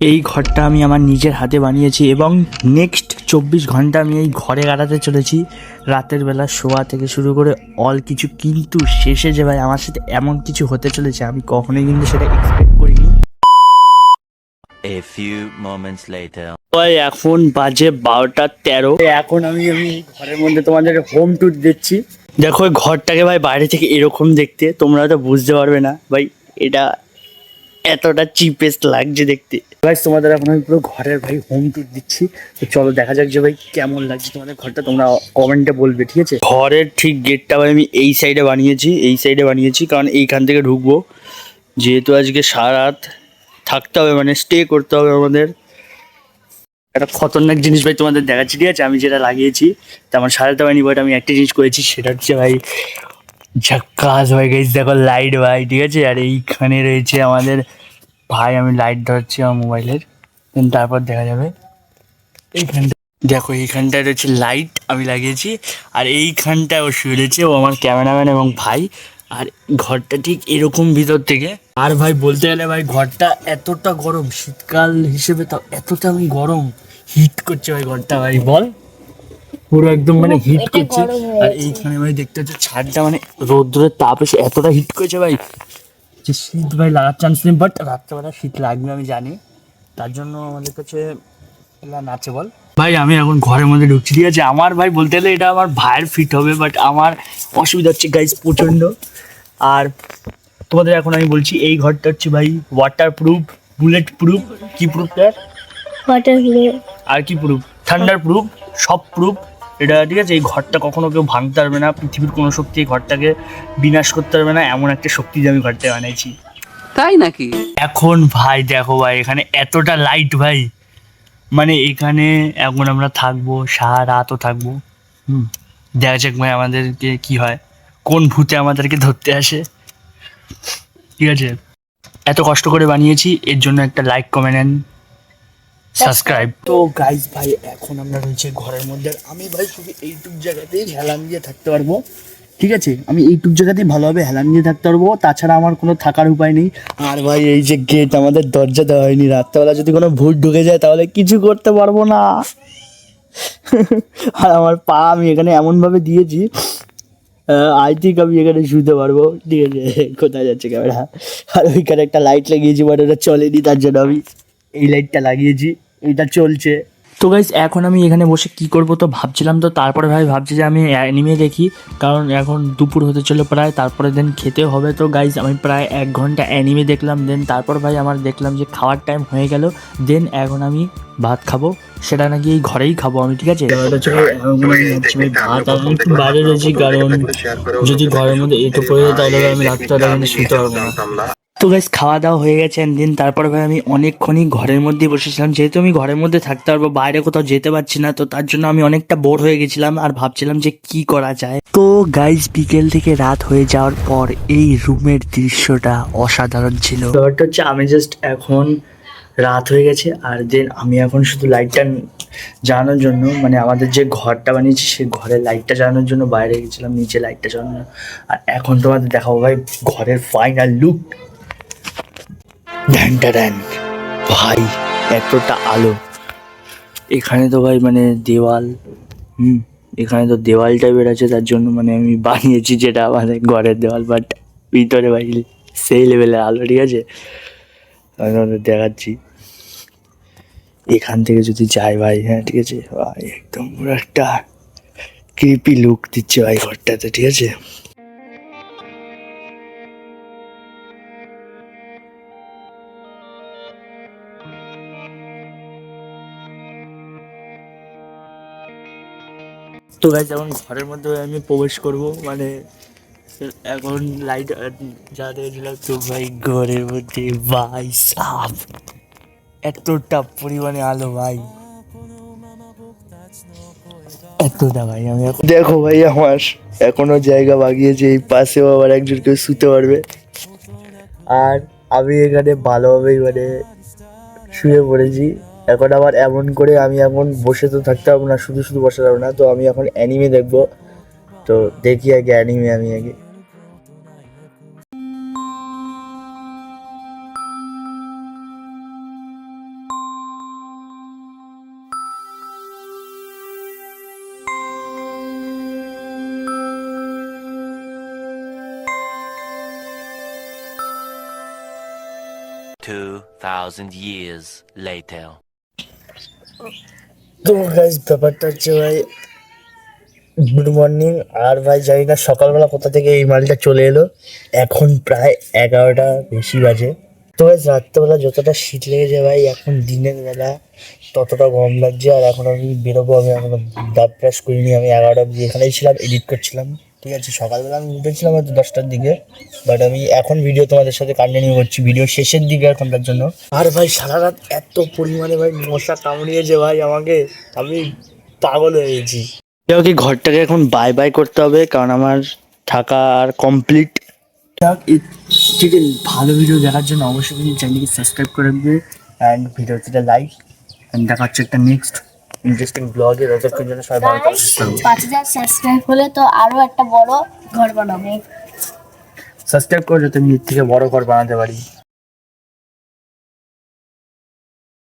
এই ঘরটা আমি আমার নিজের হাতে বানিয়েছি এবং নেক্সট চব্বিশ ঘণ্টা আমি এই ঘরে কাটাতে চলেছি। রাতের বেলা শোয়া থেকে শুরু করে অল কিছু কিন্তু শেষে যে ভাই আমার সাথে এমন কিছু হতে চলেছে আমি কখনোই কিন্তু সেটা এক্সপেক্ট করিনি। A few moments later. ভাই এখন বাজে বারোটা তেরো। এখন আমি আমি এই ঘরের মধ্যে তোমাদের হোম ট্যুর দিচ্ছি। দেখো ঘরটাকে ভাই বাইরে থেকে এরকম দেখতে তোমরা তো বুঝতে পারবে না। ভাই এটা এতটা চিপেস্ট লাগছে দেখতে। ভাই তোমাদের এখন আমি পুরো ঘরের ভাই হোম ট্যুর দিচ্ছি। তো চলো দেখা যাক যে ভাই কেমন লাগছে তোমাদের ঘরটা। তোমরা কমেন্টে বলবে ঠিক আছে? ঘরের ঠিক গেটটা ভাই আমি এই সাইডে বানিয়েছি এই সাইডে বানিয়েছি কারণ এইখান থেকে ঢুকবো। যেহেতু আজকে সারা রাত থাকতে হবে মানে স্টে করতে হবে আমাদের। একটা খতরনাক জিনিস ভাই তোমাদের দেখাচ্ছি ঠিক আছে? আমি যেটা লাগিয়েছি তেমন সারাতে পারিনি বাট আমি একটা জিনিস করেছি সেটা হচ্ছে ভাই ঝাক্কাস ভাই গেছি, দেখো লাইট ভাই, ঠিক আছে? আর এইখানে রয়েছে আমাদের ভাই, আমি লাইট ধরছি আমার মোবাইলের তারপর দেখা যাবে। এইখানটা দেখো, এইখানটায় রয়েছে লাইট আমি লাগিয়েছি। আর এইখানটায় ও শুয়ে রয়েছে ও আমার ক্যামেরাম্যান এবং ভাই। আর ঘরটা ঠিক এরকম ভিতর থেকে। আর ভাই, বলতে গেলে ভাই, ঘরটা এতটা গরম। শীতকাল হিসেবে তো এতটা আমি গরম। হিট করছে ভাই ঘরটা ভাই, বল। পুরো একদম মানে হিট করছে। আর এইখানে ভাই দেখতে হচ্ছে ছাদটা মানে রোদ্রের তাপ এসে এতটা হিট করেছে ভাই। যে শীত ভাই লাগার চান্স নেই বাট রাত্রেবেলা শীত লাগবে আমি জানি। তার জন্য আমাদের কাছে নাচে বল। ভাই আমি এখন ঘরের মধ্যে ঢুকছি ঠিক আছে? আমার ভাই বলতে গেলে এটা আমার ভাইয়ের ফিট হবে বাট আমার অসুবিধা হচ্ছে গাইজ প্রচণ্ড। আর তোমাদের এখন আমি বলছি এই ঘরটা হচ্ছে ভাই ওয়াটার প্রুফ বুলেট প্রুফ কি প্রুফটা ওয়াটার আর কি প্রুফ থান্ডার প্রুফ সব প্রুফ এটা ঠিক আছে এই ঘরটা কখনো কেউ ভাঙতে পারবে না পৃথিবীর কোনো শক্তি এই ঘরটাকে বিনাশ করতে পারবে না এমন একটা শক্তি দিয়ে আমি ঘরটা বানিয়েছি তাই নাকি? এখন ভাই দেখো ভাই এখানে এতটা লাইট ভাই। মানে এখানে এখন আমরা থাকব সারা রাতও থাকব। হুম দেখা যাক ভাই আমাদেরকে কি হয় কোন ভূতে আমাদেরকে ধরতে আসে। ঠিক আছে এত কষ্ট করে বানিয়েছি এর জন্য একটা লাইক কমেন্ট অ্যান্ড সাবস্ক্রাইব তো গাইজ ভাই এখন আমরা রয়েছে ঘরের মধ্যে। আমি ভাই শুধু এইটুক জায়গাতেই হেলান দিয়ে থাকতে পারব। ঠিক আছে? আমি এইটুক জায়গাতেই ভালোভাবে হেলান দিয়ে থাকতে পারব। তাছাড়া আমার কোনো থাকার উপায় নেই। আর ভাই এই যে গেট আমাদের দরজা দেওয়া হয়নি। রাত্রেবেলা যদি কোনো ভূত ঢুকে যায় তাহলে কিছু করতে পারব না। আর আমার পা আমি এখানে এমনভাবে দিয়েছি আই থিঙ্ক আমি এখানে শুতে পারব। ঠিক আছে? কোথায় যাচ্ছে ক্যামেরা আর ওইখানে একটা লাইট লাগিয়েছি বাট ওটা চলেনি তার জন্য আমি এই লাইটটা লাগিয়েছি। এটা চলছে। তো গাইজ এখন আমি এখানে বসে কি করব তো ভাবছিলাম তো তারপরে ভাই ভাবছি যে আমি অ্যানিমে দেখি কারণ এখন দুপুর হতে চলে প্রায় তারপরে দেন খেতে হবে তো গাইজ আমি প্রায় এক ঘণ্টা অ্যানিমে দেখলাম দেন তারপর ভাই আমার দেখলাম যে খাওয়ার টাইম হয়ে গেল দেন এখন আমি ভাত খাব সেটা নাকি এই ঘরেই খাব আমি ঠিক আছে? ভাত আমি একটু বাইরে রয়েছি কারণ যদি ঘরের মধ্যে এটো পড়ে যায় তাহলে আমি রাত্রে শুতে পারব না। তো গাইস খাওয়া দাওয়া হয়ে গেছে দিন তারপর ভাই আমি অনেকক্ষণই ঘরের মধ্যে বসেছিলাম। যেহেতু আমি ঘরের মধ্যে থাকতে পারব, বাইরে কোথাও যেতে পারছি না, তো তার জন্য আমি অনেকটা বোর হয়ে গেছিলাম আর ভাবছিলাম যে কি করা যায়। তো গাইস বিকেল থেকে রাত হয়ে যাওয়ার পর এই রুমের দৃশ্যটা অসাধারণ ছিল। ব্যাপারটা হচ্ছে, আমি জাস্ট এখন রাত হয়ে গেছে আর দেন আমি এখন শুধু লাইটটা জ্বালানোর জন্য মানে আমাদের যে ঘরটা বানিয়েছি, সেই ঘরের লাইটটা জ্বালানোর জন্য বাইরে গেছিলাম, নিচে লাইটটা জ্বালানো আর এখন তোমাদের দেখাবো ভাই, ঘরের ফাইনাল লুক ড্যানটা ড্যান ভাই, এতটা আলো। এখানে তো ভাই মানে দেওয়াল, হুম, এখানে তো দেওয়াল টাইপের তার জন্য মানে আমি বানিয়েছি যেটা মানে ঘরের দেওয়াল বাট ভিতরে ভাই সেই লেভেলের আলো, ঠিক আছে? দেখাচ্ছি। এখান থেকে যদি যাই ভাই হ্যাঁ ঠিক আছে? ভাই, একদম একটা ক্রিপি লুক দিচ্ছে ভাই ঘরটাতে, ঠিক আছে? তো গাইজ যখন ঘরের মধ্যে আমি প্রবেশ করব মানে এখন লাইট জ্বালিয়ে দিলাম তো ভাই, ঘরের মধ্যে ভাই সাপ। এতটা পরিমাণে আলো ভাই। এতটা ভাই, আমি এখন দেখো ভাই, আমার এখনও জায়গা বাগিয়েছে, এই পাশেও আবার একজন কেউ শুতে পারবে। আর আমি এখানে ভালোভাবেই মানে শুয়ে পড়েছি। এখন আবার এমন করে আমি এখন বসে তো থাকতে পারব না, শুধু শুধু বসে যাব না, তো আমি এখন অ্যানিমে দেখব তো দেখি আগে অ্যানিমে আমি আগে Two thousand years later. তো গাইজ ব্যাপারটা হচ্ছে ভাই গুড মর্নিং আর ভাই, জানি না সকালবেলা কোথা থেকে এই মালটা চলে এলো। এখন প্রায় এগারোটা বেশি বাজে। তো ভাই রাত্রেবেলা যতটা শীত লেগেছে ভাই, এখন দিনের বেলা ততটা গরম লাগছে। আর এখন আমি বেরোবো, আমি এখন দাঁত ব্রাশ করিনি, আমি এগারোটা অবধি এখানেই ছিলাম এডিট করছিলাম। ঠিক আছে, সকালবেলা আমি উঠেছিলাম হয়তো দশটার দিকে বাট আমি এখন ভিডিও তোমাদের সাথে কন্টিনিউ করছি ভিডিও শেষের দিকে এখন তার জন্য। আর ভাই, সারা রাত এত পরিমাণে ভাই মশা কামড়িয়েছে ভাই আমাকে, আমি পাগল হয়ে গেছি। কি ঘরটাকে এখন বাই বাই করতে হবে, কারণ আমার থাকা আর কমপ্লিট ঠিক ভালো ভিডিও দেখার জন্য অবশ্যই চ্যানেলকে সাবস্ক্রাইব করে দেবে অ্যান্ড ভিডিওতে লাইক অ্যান্ড দেখা হচ্ছে একটা নেক্সট ইন্টারেস্টিং ব্লগে ততক্ষণ জন্য সবাই ভালো থাকবেন পাঁচ হাজার সাবস্ক্রাইব হলে তো আরও একটা বড় ঘর বানাবো। সাবস্ক্রাইব করে যাতে আমি থেকে বড় ঘর বানাতে পারি।